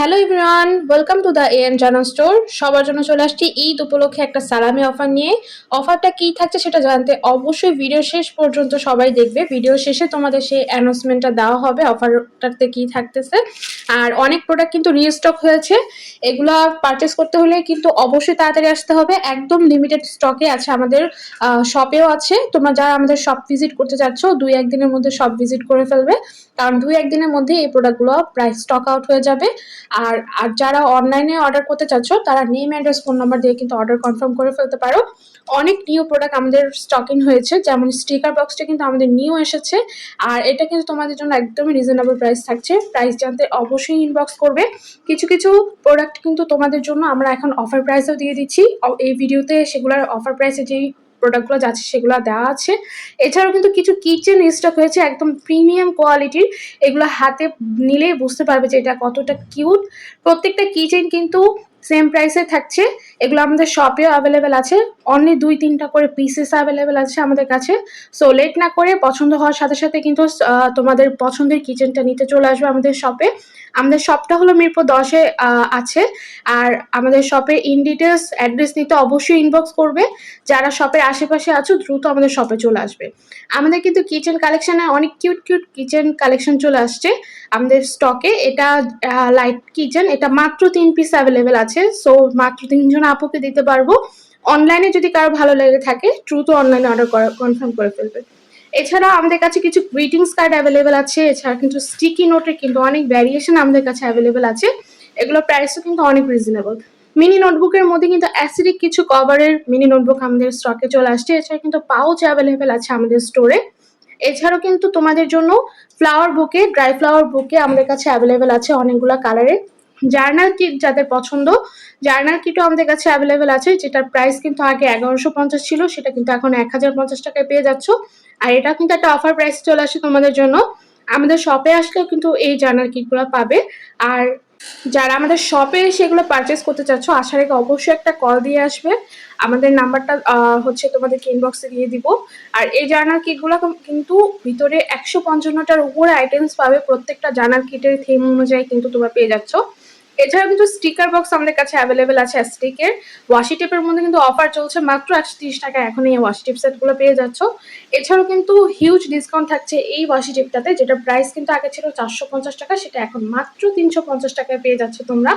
Hello everyone welcome to the N জানা store সবার জন্য চলে আসছি ঈদ উপলক্ষে একটা সালামি অফার নিয়ে। অফারটা কি থাকছে সেটা জানতে অবশ্যই ভিডিও শেষ পর্যন্ত সবাই দেখবে। ভিডিও শেষে তোমাদের সেই অ্যানাউন্সমেন্টটা দেওয়া হবে, অফারটাতে কি থাকতেছে। আর অনেক প্রোডাক্ট কিন্তু রিস্টক হয়েছে। এগুলো পারচেস করতে হলে কিন্তু অবশ্যই তাড়াতাড়ি আসতে হবে। একদম লিমিটেড স্টকে আছে আমাদের শপেও আছে। তোমরা যারা আমাদের শপ ভিজিট করতে চাচ্ছ, দুই একদিনের মধ্যে শপ ভিজিট করে ফেলবে। কারণ দুই একদিনের মধ্যে এই প্রোডাক্টগুলো প্রায় স্টক আউট হয়ে যাবে। আর আর যারা অনলাইনে অর্ডার করতে চাচ্ছ, তারা নেম অ্যাড্রেস ফোন নাম্বার দিয়ে কিন্তু অর্ডার কনফার্ম করে ফেলতে পারো। অনেক নিউ প্রোডাক্ট আমাদের স্টকিং হয়েছে, যেমন স্টিকার বক্সটা কিন্তু আমাদের নিউ এসেছে। আর এটা কিন্তু তোমাদের জন্য একদমই রিজনেবল প্রাইস থাকছে। প্রাইস জানতে অবশ্যই ইনবক্স করবে। কিছু কিছু প্রোডাক্ট কিন্তু তোমাদের জন্য আমরা এখন অফার প্রাইসেও দিয়ে দিচ্ছি। এই ভিডিওতে সেগুলোর অফার প্রাইসে যেই প্রোডাক্টগুলো যাচ্ছে সেগুলো দেওয়া আছে। এছাড়াও কিন্তু কিছু কিচেন স্টক হয়েছে, একদম প্রিমিয়াম কোয়ালিটির এগুলো হাতে নিলেই বুঝতে পারবে যে এটা কতটা কিউট প্রত্যেকটা কিচেন কিন্তু সেম প্রাইসে থাকছে। এগুলো আমাদের শপেও অ্যাভেলেবেল আছে। অনলি দুই, তিনটা করে পিসেস অ্যাভেলেবেল আছে আমাদের কাছে। সো লেট না করে পছন্দ হওয়ার সাথে সাথে কিন্তু তোমাদের পছন্দের কিচেনটা নিতে চলে আসবে আমাদের শপে আমাদের শপটা হলো মিরপুর দশে আছে। আর আমাদের শপের ইন ডিটেলস অ্যাড্রেস নিতে অবশ্যই ইনবক্স করবে। যারা শপের আশেপাশে আছো, দ্রুত আমাদের শপে চলে আসবে। আমাদের কিন্তু কিচেন কালেকশনে অনেক কিউট কিউট কিচেন কালেকশন চলে আসছে। আমাদের স্টকে এটা লাইট কিচেন এটা মাত্র তিন পিস অ্যাভেলেবেল আছে। সো মাত্র তিনজন আপুকে দিতে পারব। অনলাইনে যদি কারও ভালো লেগে থাকে ট্রু তো অনলাইনে অর্ডার কনফার্ম করে ফেলবে। এছাড়া আমাদের কাছে কিছু গ্রিটিংস কার্ড অ্যাভেলেবেল আছে। এছাড়া কিন্তু স্টিকি নোটের কিন্তু অনেক ভ্যারিয়েশন আমাদের কাছে অ্যাভেলেবেল আছে। এগুলো প্রাইসও কিন্তু অনেক রিজনেবল মিনি নোটবুকের মধ্যে কিন্তু অ্যাসিডিক কিছু কভারের মিনি নোটবুক আমাদের স্টকে চলে আসছে। এছাড়া কিন্তু পাউচ অ্যাভেলেবেল আছে আমাদের স্টোরে এছাড়াও কিন্তু তোমাদের জন্য ফ্লাওয়ার বুকে ড্রাই ফ্লাওয়ার বুকে আমাদের কাছে অ্যাভেলেবেল আছে অনেকগুলো কালারের জার্নাল কিট যাদের পছন্দ, জার্নাল কিটও আমাদের কাছে অ্যাভেলেবেল আছে, যেটার প্রাইস কিন্তু আগে এগারোশো পঞ্চাশ ছিল, সেটা কিন্তু এখন এক হাজার পঞ্চাশ টাকায় পেয়ে যাচ্ছ। আর এটা কিন্তু একটা অফার প্রাইস চলে আসে তোমাদের জন্য। আমাদের শপে আসলেও কিন্তু এই জার্নাল কিটগুলো পাবে। আর যারা আমাদের শপে সেগুলো পারচেস করতে চাচ্ছ আসার আগে অবশ্যই একটা কল দিয়ে আসবে। আমাদের নাম্বারটা হচ্ছে তোমাদেরকে ইনবক্সে দিয়ে দিব। আর এই জার্নাল কিটগুলো কিন্তু ভিতরে একশো পঞ্চান্নটার উপরে আইটেমস পাবে। প্রত্যেকটা জার্নাল কিটের থিম অনুযায়ী কিন্তু তোমরা পেয়ে যাচ্ছ। এছাড়াও কিন্তু স্টিকার বক্স আমাদের কাছে অ্যাভেলেবেল আছে স্টিকের ওয়াশি টেপের মধ্যে কিন্তু অফার চলছে, মাত্র একশো তিরিশ টাকা এখন এই ওয়াশি টেপ সেটগুলো পেয়ে যাচ্ছ। এছাড়াও কিন্তু হিউজ ডিসকাউন্ট থাকছে এই ওয়াশি টেপটাতে যেটা প্রাইস কিন্তু আগে ছিল চারশো পঞ্চাশ টাকা, সেটা এখন মাত্র তিনশো পঞ্চাশ টাকায় পেয়ে যাচ্ছে তোমরা।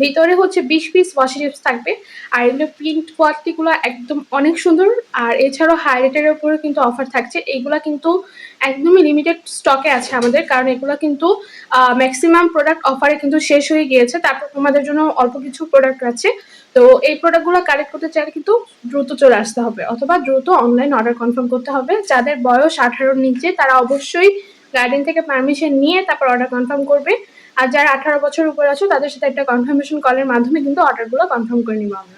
ভিতরে হচ্ছে বিশ পিস ওয়াশি টেপস থাকবে, আর এগুলো প্রিন্ট কোয়ালিটিগুলো একদম অনেক সুন্দর। আর এছাড়াও হাইলাইটের উপরে কিন্তু অফার থাকছে এইগুলা কিন্তু একদমই লিমিটেড স্টকে আছে আমাদের, কারণ এগুলো কিন্তু ম্যাক্সিমাম প্রোডাক্ট অফারে কিন্তু শেষ হয়ে গিয়েছে। তারপর তোমাদের জন্য অল্প কিছু প্রোডাক্ট আছে। তো এই প্রোডাক্টগুলো কালেক্ট করতে চাইলে কিন্তু দ্রুত চলে আসতে হবে, অথবা দ্রুত অনলাইন অর্ডার কনফার্ম করতে হবে। যাদের বয়স আঠারোর নিচে, তারা অবশ্যই গার্ডেন থেকে পারমিশন নিয়ে তারপর অর্ডার কনফার্ম করবে। আর যারা আঠারো বছর উপর আছো, তাদের সাথে একটা কনফার্মেশন কলের মাধ্যমে কিন্তু অর্ডারগুলো কনফার্ম করে নিবো আমরা।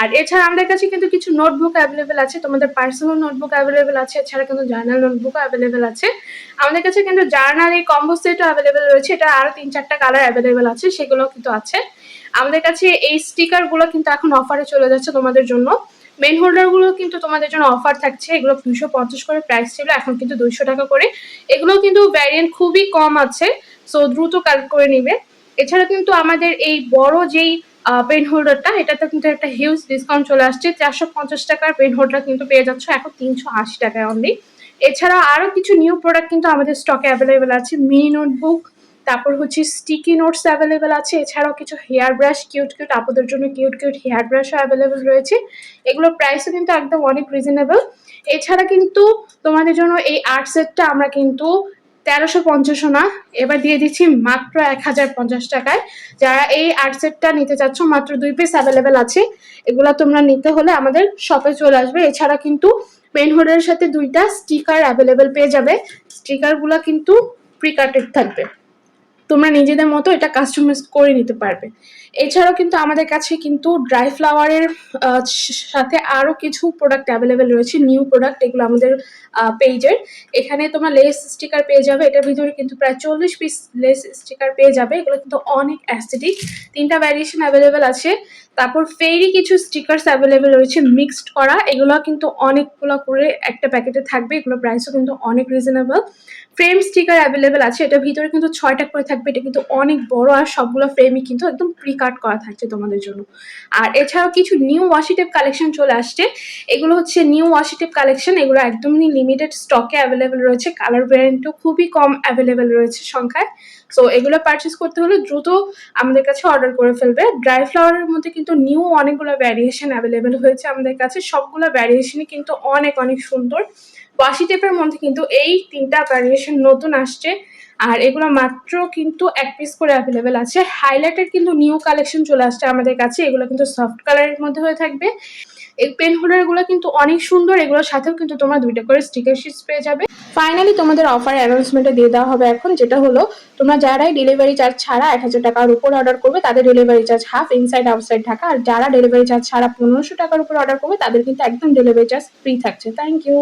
আর এছাড়া আমাদের কাছে কিন্তু কিছু নোটবুক অ্যাভেলেবেল আছে, তোমাদের পার্সোনাল নোটবুক অ্যাভেলেবেল আছে, এছাড়া কিন্তু জার্নাল নোটবুকও অ্যাভেলেবেল আছে। আমাদের কাছে কিন্তু জার্নাল এই কম্বো সেটও অ্যাভেলেবেল রয়েছে, এটা আরও তিন চারটা কালার অ্যাভেলেবেল আছে সেগুলো কিন্তু আছে। আমাদের কাছে এই স্টিকারগুলো কিন্তু এখন অফারে চলে যাচ্ছে তোমাদের জন্য। মেন হোল্ডারগুলো কিন্তু তোমাদের জন্য অফার থাকছে, এগুলো দুইশো পঞ্চাশ করে প্রাইস ছিল, এখন কিন্তু দুইশো টাকা করে। এগুলো কিন্তু ভ্যারিয়েন্ট খুবই কম আছে সো দ্রুত কালেক্ট করে নিবে। এছাড়া কিন্তু আমাদের এই বড় যেই পেন হোল্ডারটা। এটাতে কিন্তু একটা হিউজ ডিসকাউন্ট চলে আসছে। চারশো পঞ্চাশ টাকার পেন হোল্ডার কিন্তু পেয়ে যাচ্ছ। এখন তিনশো আশি টাকায় অনলি এছাড়া আরও কিছু নিউ প্রোডাক্ট কিন্তু আমাদের স্টকে অ্যাভেলেবেল আছে। মিনি নোটবুক তারপর হচ্ছে স্টিকি নোটস অ্যাভেলেবেল আছে। এছাড়াও কিছু হেয়ার ব্রাশ কিউট কিউট আপুদের জন্য কিউট কিউট হেয়ার ব্রাশও অ্যাভেলেবেল রয়েছে। এগুলোর প্রাইসও কিন্তু একদম অনেক রিজনেবল এছাড়া কিন্তু তোমাদের জন্য এই আর্ট সেটটা আমরা কিন্তু তেরোশো পঞ্চাশ না এবার দিয়ে দিচ্ছি মাত্র এক হাজার পঞ্চাশ টাকায়। যারা এই আর্ট সেটটা নিতে চাচ্ছ, মাত্র দুই পিস অ্যাভেলেবেল আছে। এগুলো তোমরা নিতে হলে আমাদের শপে চলে আসবে। এছাড়া কিন্তু পেন হোল্ডারের সাথে দুইটা স্টিকার অ্যাভেলেবেল পেয়ে যাবে। স্টিকারগুলো কিন্তু প্রিকাটেড থাকবে। তোমরা নিজেদের মতো এটা কাস্টমাইজ করে নিতে পারবে। এছাড়াও কিন্তু আমাদের কাছে কিন্তু ড্রাই ফ্লাওয়ারের সাথে আরও কিছু প্রোডাক্ট অ্যাভেলেবেল রয়েছে নিউ প্রোডাক্ট এগুলো আমাদের পেজের এখানে তোমার লেস স্টিকার পেয়ে যাবে, এটার ভিতরে কিন্তু প্রায় চল্লিশ পিস লেস স্টিকার পেয়ে যাবে, এগুলো কিন্তু অনেক অ্যাস্থেটিক তিনটা ভ্যারিয়েশন অ্যাভেলেবেল আছে। তারপর ফেরি কিছু স্টিকার্স অ্যাভেলেবেল রয়েছে মিক্সড করা। এগুলো কিন্তু অনেকগুলো করে একটা প্যাকেটে থাকবে। এগুলো প্রাইসও কিন্তু অনেক রিজনেবল ফ্রেম স্টিকার অ্যাভেলেবেল আছে। এটার ভিতরে কিন্তু ছয়টা করে থাকবে। এটা কিন্তু অনেক বড় আর সবগুলো ফ্রেমই কিন্তু একদম প্রি কাট করা থাকছে তোমাদের জন্য। আর এছাড়াও কিছু নিউ ওয়াশি টেপ কালেকশন চলে আসছে। এগুলো হচ্ছে নিউ ওয়াশি টেপ কালেকশন এগুলো একদমই লিমিটেড স্টকে অ্যাভেলেবেল রয়েছে। কালার ভ্যারিয়েন্টও খুবই কম অ্যাভেলেবেল রয়েছে সংখ্যায়। সো এগুলো পারচেস করতে হলে দ্রুত আমাদের কাছে অর্ডার করে ফেলবে। ড্রাই ফ্লাওয়ারের মধ্যে কিন্তু নিউ অনেকগুলো ভ্যারিয়েশন অ্যাভেলেবেল হয়েছে আমাদের কাছে। সবগুলো ভ্যারিয়েশনই কিন্তু অনেক অনেক সুন্দর। ওয়াশি টেপের মধ্যে কিন্তু এই তিনটা ভ্যারিয়েশন নতুন আসছে। আর এগুলো মাত্র কিন্তু এক পিস করে অ্যাভেলেবেল আছে। হাইলাইটের কিন্তু নিউ কালেকশন চলে আসছে আমাদের কাছে। এগুলো কিন্তু সফট কালারের মধ্যে হয়ে থাকবে। এই পেন হোল্ডারগুলো কিন্তু অনেক সুন্দর। এগুলোর সাথেও কিন্তু তোমরা দুইটা করে স্টিকার শিটস পেয়ে যাবে। ফাইনালি তোমাদের অফার অ্যানাউন্সমেন্টে দিয়ে দেওয়া হবে এখন, যেটা হলো, তোমরা যারাই ডেলিভারি চার্জ ছাড়া এক হাজার টাকার উপর অর্ডার করবে, তাদের delivery charge half inside outside Dhaka. আর যারা ডেলিভারি চার্জ ছাড়া পনেরোশো টাকার উপর অর্ডার করবে, তাদের কিন্তু একদম ডেলিভারি চার্জ ফ্রি থাকছে। Thank you